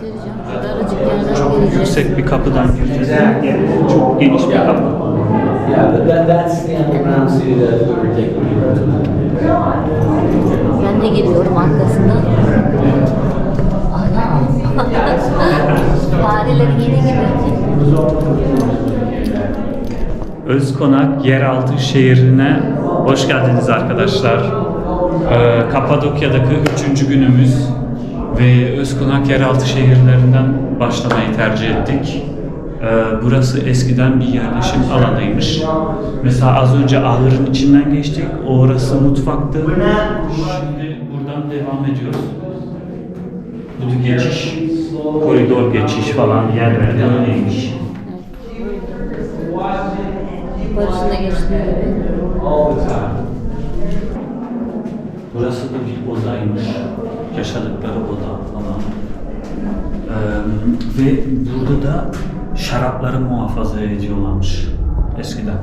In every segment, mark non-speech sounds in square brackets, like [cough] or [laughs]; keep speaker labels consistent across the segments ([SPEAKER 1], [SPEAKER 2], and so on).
[SPEAKER 1] göstereceğim. Şu daracık yerden
[SPEAKER 2] Çok
[SPEAKER 1] gireceğiz.
[SPEAKER 2] yüksek bir kapıdan gireceğiz. Çok geniş bir kapı.
[SPEAKER 3] Yeah, but that, that's the underground city that we were taking you to.
[SPEAKER 1] Ben de geliyorum arkasından. Ana. [laughs] Fareleri yeni gibi.
[SPEAKER 2] Özkonak yeraltı şehrine hoş geldiniz arkadaşlar. Ee, Kapadokya'daki üçüncü günümüz ve Özkonak yeraltı şehirlerinden başlamayı tercih ettik. Ee, burası eskiden bir yerleşim alanıymış. Mesela az önce ahırın içinden geçtik. Orası mutfaktı. Şimdi buradan devam ediyoruz. Bu geçiş, koridor geçiş falan yerlerden öyleymiş.
[SPEAKER 1] Barış'ın da geçtiği gibi.
[SPEAKER 2] Burası da bir odaymış. Yaşadıkları oda falan. Ee, ve burada da şarapları muhafaza ediyorlarmış eskiden.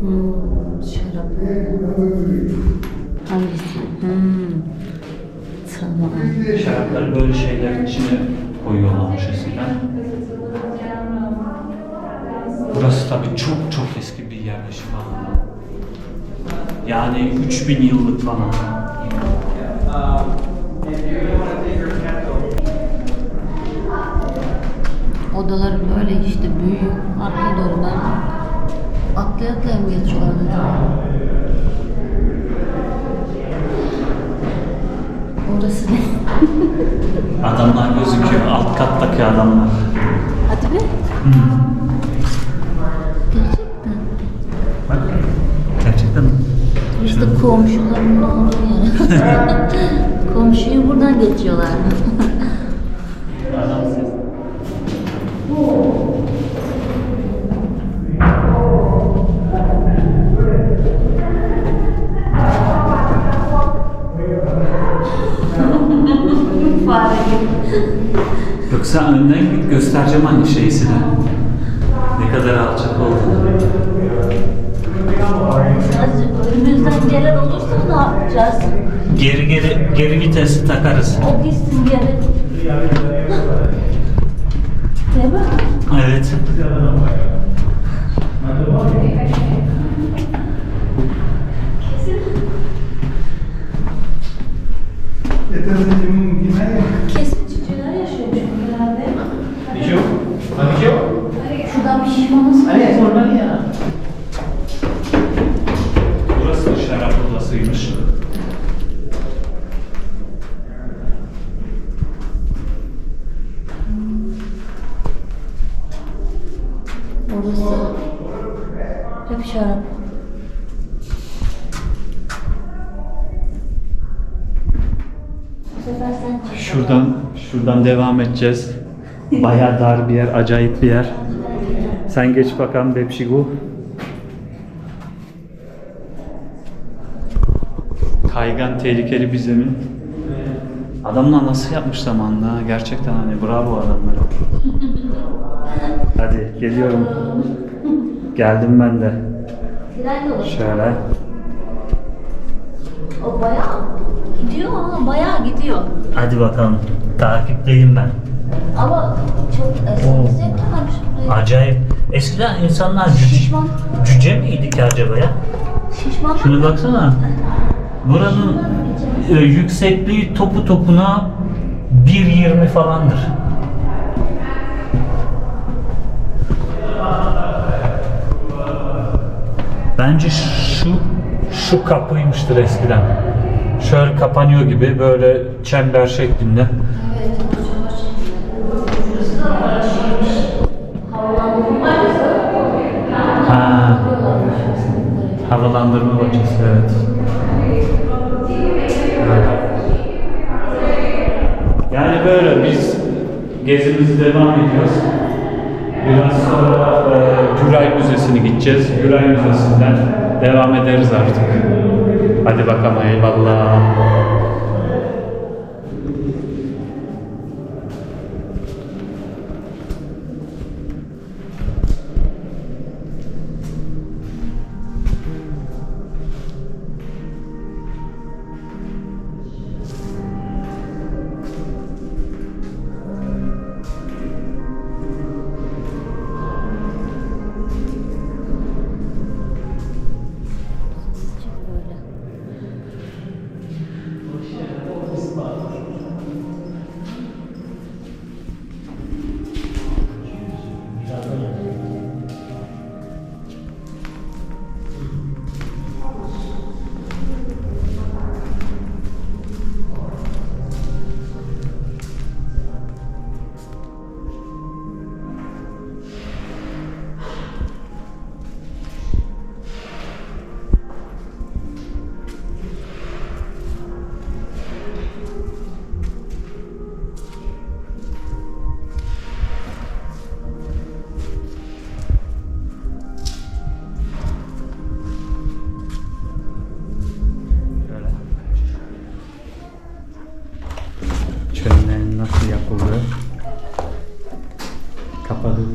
[SPEAKER 1] Hmm, şarap. Hangisi? Hmm. Tamam.
[SPEAKER 2] Şarapları böyle şeylerin içine koyuyorlarmış eskiden. Burası tabii çok çok eski bir yerleşim alanı. Yani 3000 yıllık falan.
[SPEAKER 1] Odaları böyle işte büyük. Arkaya doğru ben atlaya atlaya mı geçiyorlar acaba? Orası ne? [laughs]
[SPEAKER 2] Adamlar gözüküyor. Alt kattaki adamlar.
[SPEAKER 1] Hadi be. Gerçekten.
[SPEAKER 2] Bak. Gerçekten
[SPEAKER 1] da komşuların olduğu yer. [laughs] Komşuyu buradan geçiyorlar. [laughs]
[SPEAKER 2] Yoksa önden git göstereceğim hani şeysini. Ne kadar alçak olduğunu.
[SPEAKER 1] Önümüzden gelen olursa ne yapacağız?
[SPEAKER 2] Geri geri geri vitesi takarız.
[SPEAKER 1] O gitsin geri. Değil mi?
[SPEAKER 2] Evet.
[SPEAKER 1] Kesin şuradan
[SPEAKER 2] devam edeceğiz. Bayağı dar bir yer, acayip bir yer. Sen geç bakalım Bepşigu. Kaygan tehlikeli bir zemin. Adamlar nasıl yapmış zamanında? ha? Gerçekten hani bravo adamlara. Hadi geliyorum. Geldim ben de. Şöyle.
[SPEAKER 1] O bayağı gidiyor ama bayağı gidiyor.
[SPEAKER 2] Hadi bakalım. Takipteyim ben.
[SPEAKER 1] Ama çok eski varmış buraya.
[SPEAKER 2] Acayip. Eskiden insanlar cüce,
[SPEAKER 1] Şişman.
[SPEAKER 2] cüce miydi ki acaba ya?
[SPEAKER 1] Şişman
[SPEAKER 2] Şunu baksana. Buranın e, yüksekliği topu topuna 1.20 falandır. Bence şu şu kapıymıştır eskiden. Şöyle kapanıyor gibi böyle çember şeklinde. Ha, havalandırma bacası evet. Yani böyle biz gezimizi devam ediyoruz. Biraz sonra e, Güray Müzesi'ne gideceğiz. Güray Müzesi'nden devam ederiz artık. Hadi bakalım eyvallah.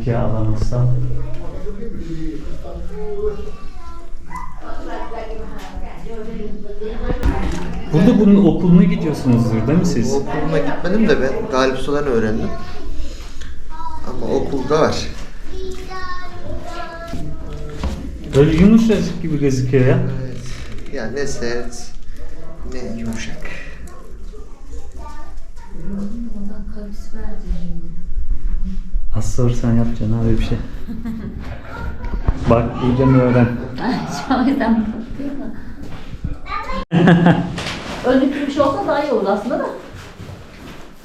[SPEAKER 2] Kapadokya Alanos'tan. Burada bunun okuluna gidiyorsunuzdur değil mi siz?
[SPEAKER 4] Okuluna gitmedim de ben Galip Sulan'ı öğrendim. Ama okulda var.
[SPEAKER 2] Böyle yumuşacık gibi gözüküyor ya.
[SPEAKER 4] Evet. Yani ne sert ne yumuşak.
[SPEAKER 1] Ondan kavis verdi şimdi.
[SPEAKER 2] Az sonra sen yapacaksın abi bir şey. Bak iyice mi öğren.
[SPEAKER 1] Şu an yüzden bakıyor da. [laughs] Önlüklü bir şey olsa daha iyi olur aslında da.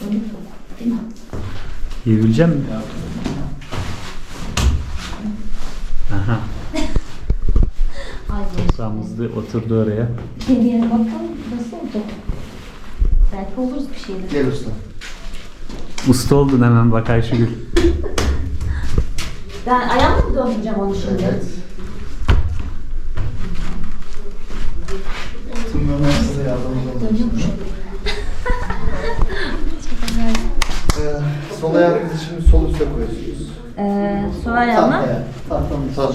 [SPEAKER 1] Önlüklü değil mi?
[SPEAKER 2] Yiyebilecek misin? Aha.
[SPEAKER 1] Ay bu.
[SPEAKER 2] Samızlı oturdu oraya.
[SPEAKER 1] Deneyene bakalım nasıl olacak. Belki oluruz bir şeyler.
[SPEAKER 4] Gel usta.
[SPEAKER 2] Usta oldun hemen bak Ayşegül.
[SPEAKER 1] Ben ayağımla mı döndüreceğim onu şimdi?
[SPEAKER 4] Evet.
[SPEAKER 1] Dönüyormuş.
[SPEAKER 4] Ee, sol ayağınızı şimdi sol üste koyuyorsunuz.
[SPEAKER 1] Ee, sol ayağımla.
[SPEAKER 4] Tatlı.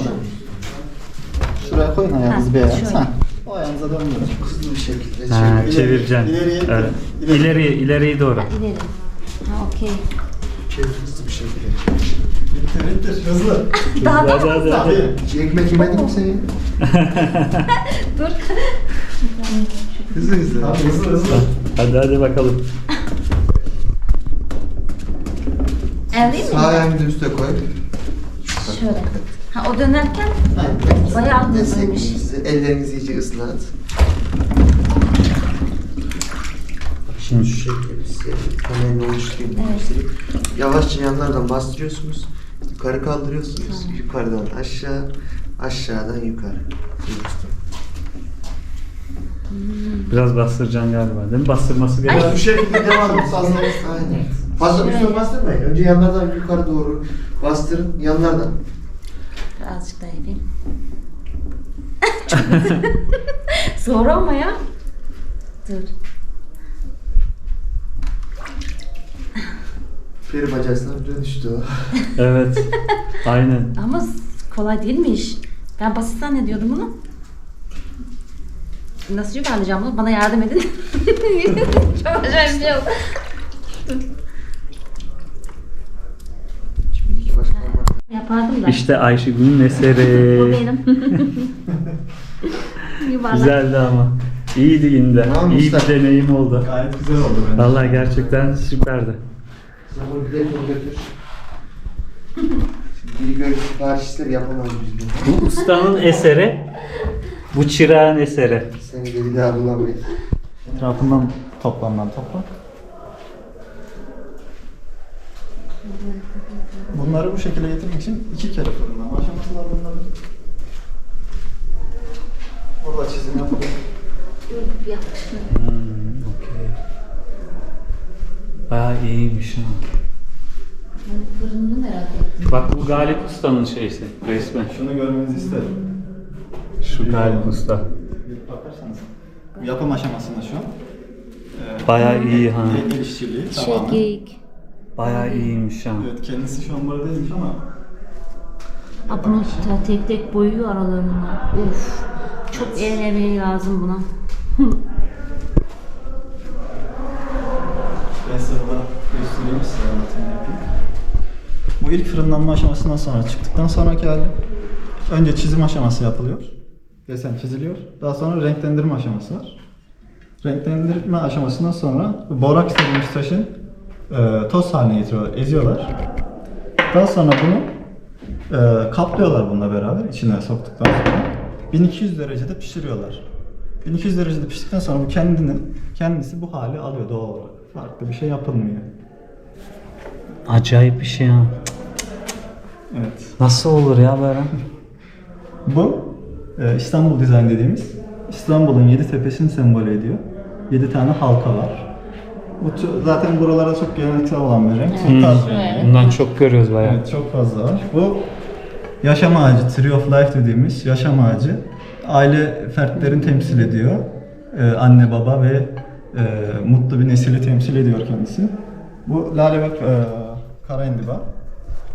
[SPEAKER 5] Şuraya koyun ayağınızı
[SPEAKER 1] Ha,
[SPEAKER 5] bir. Sen. O ayağınıza döndürün.
[SPEAKER 4] Hızlı bir şekilde
[SPEAKER 2] Ha,
[SPEAKER 4] çevir.
[SPEAKER 2] çevireceksin.
[SPEAKER 5] ileriye,
[SPEAKER 2] evet.
[SPEAKER 5] ileri.
[SPEAKER 2] İleriye, ileriye doğru.
[SPEAKER 1] Ha, ileri. Ha okey.
[SPEAKER 4] Çevir hızlı bir şekilde.
[SPEAKER 5] Bitir bitir hızlı. [laughs]
[SPEAKER 1] Daha da
[SPEAKER 2] hadi, hadi. Hadi.
[SPEAKER 4] Ekmek yemedim seni. [laughs]
[SPEAKER 1] dur.
[SPEAKER 4] Hızlı hızlı.
[SPEAKER 5] Hadi hızlı hızlı.
[SPEAKER 2] Hadi hadi bakalım.
[SPEAKER 1] Eğileyim mi?
[SPEAKER 4] Sağ ayağını da üste koy.
[SPEAKER 1] Şöyle. Ha o dönerken
[SPEAKER 4] Aynen.
[SPEAKER 1] Bayağı hızlıymış.
[SPEAKER 4] Desteklerinizi, ellerinizi iyice ıslat. Şimdi şu şekilde size kamerayı oluşturayım.
[SPEAKER 1] Evet.
[SPEAKER 4] Yavaşça yanlardan bastırıyorsunuz. Yukarı kaldırıyorsunuz. Yukarıdan aşağı, aşağıdan yukarı.
[SPEAKER 2] Biraz bastıracaksın galiba değil mi? Bastırması gerekiyor.
[SPEAKER 4] Bu şekilde devam edin. Aynen. Fazla üstüne bastırmayın. Önce yanlardan yukarı doğru bastırın. Yanlardan.
[SPEAKER 1] Birazcık daha yapayım. [laughs] Zor ama ya. Dur.
[SPEAKER 4] Peri bacasına dönüştü o. [laughs]
[SPEAKER 2] Evet. Aynen.
[SPEAKER 1] Ama kolay değilmiş. Ben basit zannediyordum bunu. Nasıl yuvarlayacağım bunu? Bana yardım edin. [laughs] Çok acayip bir şey oldu. Yapardım da.
[SPEAKER 2] İşte Ayşegül'ün
[SPEAKER 1] Bu
[SPEAKER 2] eseri.
[SPEAKER 1] benim. [laughs] Yuvarlak.
[SPEAKER 2] Güzeldi ama. İyiydi yine de.
[SPEAKER 4] Tamam,
[SPEAKER 2] İyi bir deneyim oldu.
[SPEAKER 5] Gayet güzel oldu bence.
[SPEAKER 2] Vallahi gerçekten süperdi.
[SPEAKER 4] Bir de bunu götür. Şimdi biri görüp sipariş ister yapamaz biz bunu.
[SPEAKER 2] Bu ustanın eseri, bu çırağın eseri.
[SPEAKER 4] Seni de bir daha bulamayız.
[SPEAKER 5] Etrafından toplamdan topla. Bunları bu şekilde getirmek için iki kere fırından aşaması var bunların. Burada çizim yapalım.
[SPEAKER 1] Yapmışım.
[SPEAKER 2] Hmm. Bayağı iyiymiş ha.
[SPEAKER 1] Ben fırınını merak ettim.
[SPEAKER 2] Bak bu Galip Usta'nın şeysi resmen.
[SPEAKER 5] Şunu görmenizi isterim.
[SPEAKER 2] Şu Galip Usta.
[SPEAKER 5] Bir bakarsanız. Yapım aşamasında şu. Ee,
[SPEAKER 2] Bayağı iyi ha.
[SPEAKER 5] El, işçiliği tamamen.
[SPEAKER 1] Çekik.
[SPEAKER 2] Bayağı iyiymiş ha.
[SPEAKER 5] Evet kendisi şu an burada değilmiş ama
[SPEAKER 1] Ha bunu ta- tek tek boyuyor aralarına. Uf. Çok el emeği lazım buna. [laughs]
[SPEAKER 5] göstereyim size anlatımını yapayım. Bu ilk fırınlanma aşamasından sonra çıktıktan sonraki hali önce çizim aşaması yapılıyor. Desen çiziliyor. Daha sonra renklendirme aşaması var. Renklendirme aşamasından sonra bu boraks dediğimiz taşın e, toz haline getiriyorlar, eziyorlar. Daha sonra bunu e, kaplıyorlar bununla beraber içine soktuktan sonra 1200 derecede pişiriyorlar. 1200 derecede piştikten sonra bu kendini kendisi bu hali alıyor doğal olarak. Farklı bir şey yapılmıyor.
[SPEAKER 2] Acayip bir şey ha.
[SPEAKER 5] Evet.
[SPEAKER 2] Nasıl olur ya böyle?
[SPEAKER 5] Bu e, İstanbul dizayn dediğimiz İstanbul'un yedi tepesini sembol ediyor. Yedi tane halka var. Bu zaten buralara çok geleneksel olan bir renk. Çok
[SPEAKER 2] Hmm. Bundan çok görüyoruz bayağı.
[SPEAKER 5] Evet çok fazla var. Bu yaşam ağacı, Tree of Life dediğimiz yaşam ağacı. Aile fertlerini temsil ediyor. Ee, anne, baba ve e, mutlu bir nesili temsil ediyor kendisi. Bu lale bak e, kara indiba.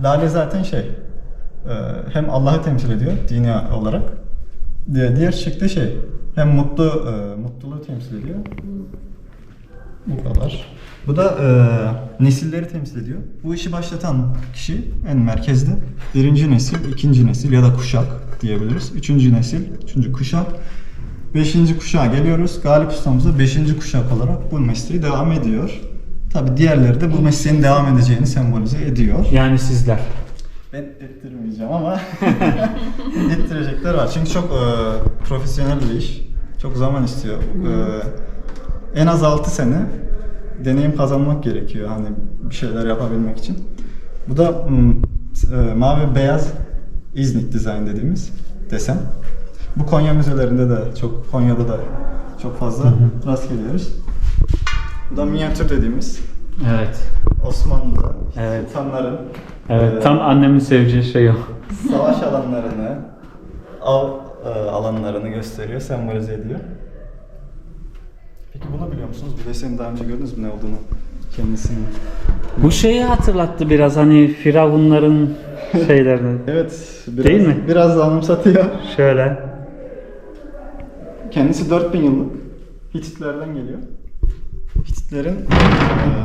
[SPEAKER 5] Lale zaten şey e, hem Allah'ı temsil ediyor dini olarak. Diğer, çiçek de şey hem mutlu e, mutluluğu temsil ediyor. Bu kadar. Bu da e, nesilleri temsil ediyor. Bu işi başlatan kişi en merkezde. Birinci nesil, ikinci nesil ya da kuşak diyebiliriz. Üçüncü nesil, üçüncü kuşak. Beşinci kuşağa geliyoruz. Galip ustamız da beşinci kuşak olarak bu mesleği devam ediyor. Tabi diğerleri de bu mesleğin devam edeceğini sembolize ediyor.
[SPEAKER 2] Yani sizler.
[SPEAKER 5] Ben ettirmeyeceğim ama [laughs] ettirecekler var. Çünkü çok e, profesyonel bir iş. Çok zaman istiyor. E, en az 6 sene deneyim kazanmak gerekiyor hani bir şeyler yapabilmek için. Bu da e, mavi beyaz İznik dizayn dediğimiz desen. Bu Konya müzelerinde de çok Konya'da da çok fazla rast geliyoruz. Bu da minyatür dediğimiz
[SPEAKER 2] Evet.
[SPEAKER 5] Osmanlı'da
[SPEAKER 2] Evet.
[SPEAKER 5] sultanların
[SPEAKER 2] Evet.
[SPEAKER 5] e,
[SPEAKER 2] Tam annemin seveceği şey o.
[SPEAKER 5] savaş alanlarını, av e, alanlarını gösteriyor, sembolize ediyor. Peki bunu biliyor musunuz? Bu deseni daha önce gördünüz mü ne olduğunu? Kendisini.
[SPEAKER 2] Bu şeyi hatırlattı biraz hani firavunların [laughs] şeylerini.
[SPEAKER 5] Evet, biraz,
[SPEAKER 2] Değil mi?
[SPEAKER 5] biraz da anımsatıyor.
[SPEAKER 2] Şöyle.
[SPEAKER 5] Kendisi 4000 yıllık. Hititlerden geliyor. Hititlerin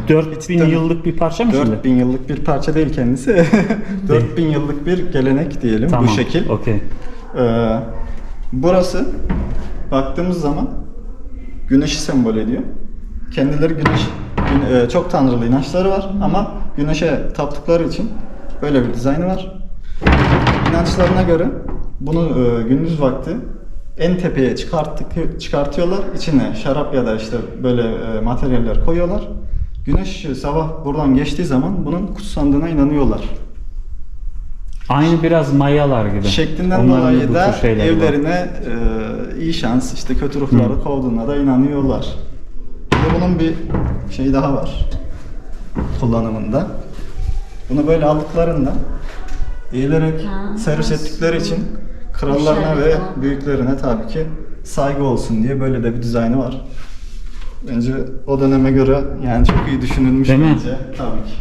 [SPEAKER 5] e,
[SPEAKER 2] 4000
[SPEAKER 5] Hititlerin-
[SPEAKER 2] yıllık bir parça mı şimdi?
[SPEAKER 5] 4000 yıllık bir parça değil kendisi. [laughs] 4000 yıllık bir gelenek diyelim
[SPEAKER 2] Tamam.
[SPEAKER 5] bu şekil.
[SPEAKER 2] Okey.
[SPEAKER 5] Ee, burası baktığımız zaman güneşi sembol ediyor. Kendileri güneş gün- e, çok tanrılı inançları var ama güneşe taptıkları için böyle bir dizaynı var. İnançlarına göre bunu e, gündüz vakti en tepeye çıkarttık, çıkartıyorlar. İçine şarap ya da işte böyle e, materyaller koyuyorlar. Güneş ışığı sabah buradan geçtiği zaman bunun kutsandığına inanıyorlar.
[SPEAKER 2] Aynı biraz mayalar gibi.
[SPEAKER 5] Şeklinden
[SPEAKER 2] Onların
[SPEAKER 5] dolayı da evlerine e, iyi şans, işte kötü ruhları kovduğuna da inanıyorlar. Bir de bunun bir şey daha var kullanımında. Bunu böyle aldıklarında eğilerek
[SPEAKER 1] Ha,
[SPEAKER 5] servis ettikleri için krallarına ve
[SPEAKER 1] falan.
[SPEAKER 5] büyüklerine tabii ki saygı olsun diye böyle de bir dizaynı var. Bence o döneme göre yani çok iyi düşünülmüş
[SPEAKER 2] Değil mi?
[SPEAKER 5] bence. Tabii ki.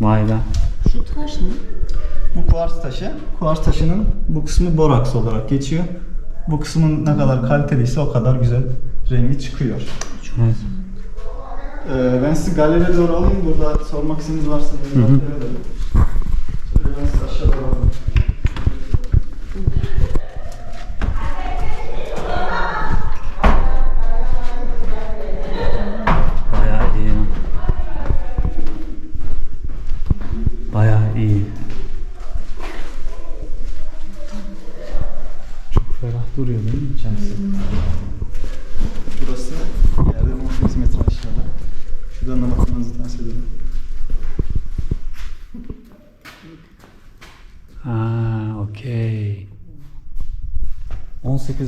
[SPEAKER 2] Vay be.
[SPEAKER 1] Şu taş mı?
[SPEAKER 5] Bu kuars taşı. Kuars taşının bu kısmı boraks olarak geçiyor. Bu kısmın ne kadar kaliteliyse o kadar güzel rengi çıkıyor.
[SPEAKER 2] Evet.
[SPEAKER 5] Ee, ben sizi galeriye doğru alayım. Burada sormak istediğiniz varsa
[SPEAKER 2] Hı hı.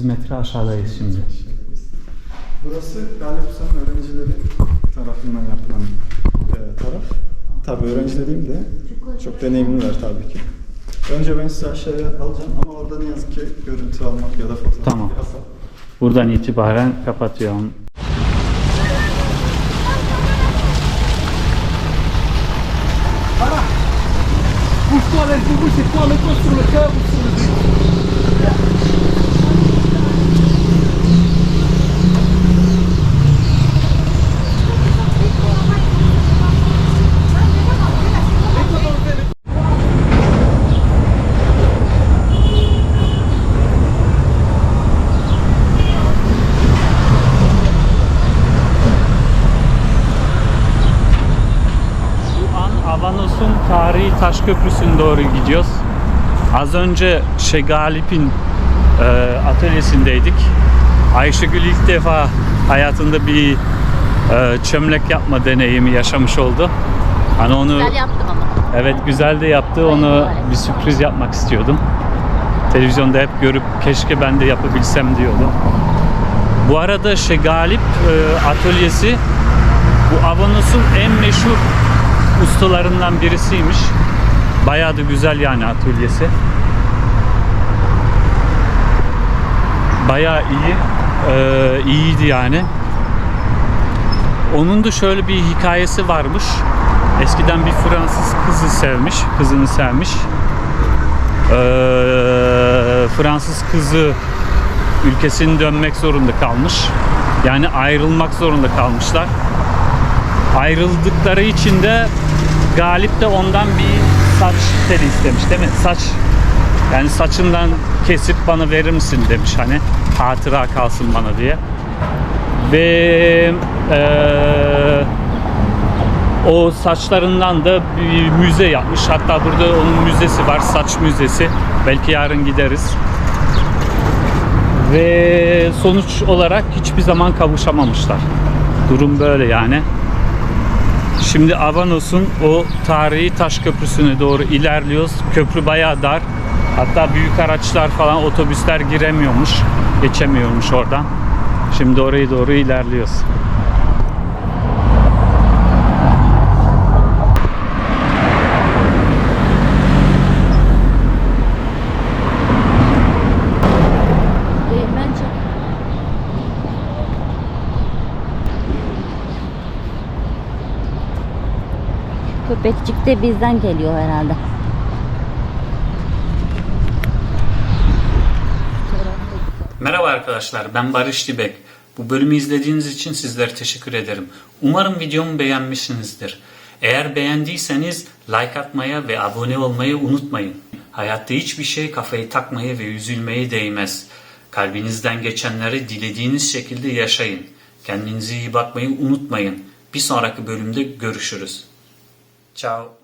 [SPEAKER 5] 18 metre
[SPEAKER 2] aşağıdayız şimdi.
[SPEAKER 5] Burası Galip Usta'nın öğrencileri tarafından yapılan e, taraf. Tabii öğrenci dediğimde çok deneyimliler tabii ki. Önce ben sizi aşağıya alacağım ama orada ne yazık ki görüntü almak ya da fotoğraf
[SPEAKER 2] Tamam.
[SPEAKER 5] yasak.
[SPEAKER 2] Buradan itibaren kapatıyorum.
[SPEAKER 6] Pousse-toi, laisse debout, c'est toi, mets-toi sur le cœur ou sur le dos.
[SPEAKER 2] Şu an Avanos'un tarihi taş köprüsüne doğru gidiyoruz. Az önce Şegalip'in e, atölyesindeydik. Ayşegül ilk defa hayatında bir e, çömlek yapma deneyimi yaşamış oldu. Hani onu
[SPEAKER 1] Güzel yaptım ama.
[SPEAKER 2] evet güzel de yaptı. Onu bir sürpriz yapmak istiyordum. Televizyonda hep görüp keşke ben de yapabilsem diyordu. Bu arada Şegalip e, atölyesi bu Avanos'un en meşhur ustalarından birisiymiş. Bayağı da güzel yani atölyesi. Bayağı iyi. Ee, iyiydi yani. Onun da şöyle bir hikayesi varmış. Eskiden bir Fransız kızı sevmiş, kızını sevmiş. Ee, Fransız kızı ülkesine dönmek zorunda kalmış. Yani ayrılmak zorunda kalmışlar. Ayrıldıkları için de Galip de ondan bir saç teli istemiş değil mi? Saç yani saçından kesip bana verir misin demiş hani hatıra kalsın bana diye. Ve eee, o saçlarından da bir müze yapmış. Hatta burada onun müzesi var, saç müzesi. Belki yarın gideriz. Ve sonuç olarak hiçbir zaman kavuşamamışlar. Durum böyle yani. Şimdi Avanos'un o tarihi taş köprüsüne doğru ilerliyoruz. Köprü bayağı dar. Hatta büyük araçlar falan otobüsler giremiyormuş. Geçemiyormuş oradan. Şimdi oraya doğru ilerliyoruz.
[SPEAKER 1] Değirmen çok. Köpekçik de bizden geliyor herhalde.
[SPEAKER 2] Merhaba arkadaşlar, ben Barış Dibek. Bu bölümü izlediğiniz için sizlere teşekkür ederim. Umarım videomu beğenmişsinizdir. Eğer beğendiyseniz like atmaya ve abone olmayı unutmayın. Hayatta hiçbir şey kafayı takmaya ve üzülmeye değmez. Kalbinizden geçenleri dilediğiniz şekilde yaşayın. Kendinize iyi bakmayı unutmayın. Bir sonraki bölümde görüşürüz. Ciao.